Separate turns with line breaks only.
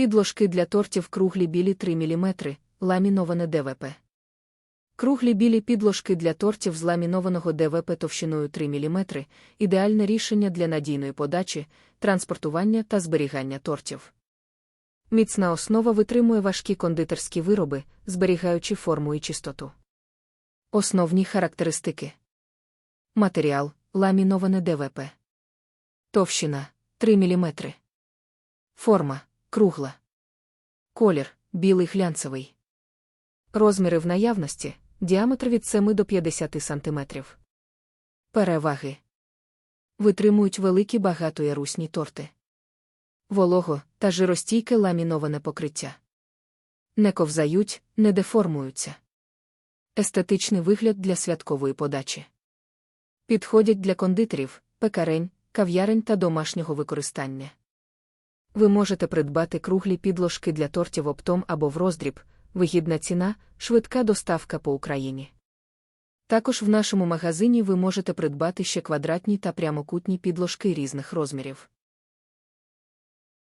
Підложки для тортів круглі білі 3 мм, ламіноване ДВП. Круглі білі підложки для тортів з ламінованого ДВП товщиною 3 мм ідеальне рішення для надійної подачі, транспортування та зберігання тортів. Міцна основа витримує важкі кондитерські вироби, зберігаючи форму і чистоту. Основні характеристики. Матеріал ламіноване ДВП. Товщина 3 мм. Форма кругла. Колір білий глянцевий. Розміри в наявності діаметр від 7 до 50 см. Переваги. Витримують великі багатоярусні торти. Волого та жиростійке ламіноване покриття. Не ковзають, не деформуються. Естетичний вигляд для святкової подачі. Підходять для кондитерів, пекарень, кав'ярень та домашнього використання. Ви можете придбати круглі підложки для тортів оптом або в роздріб, вигідна ціна, швидка доставка по Україні. Також в нашому магазині ви можете придбати ще квадратні та прямокутні підложки різних розмірів.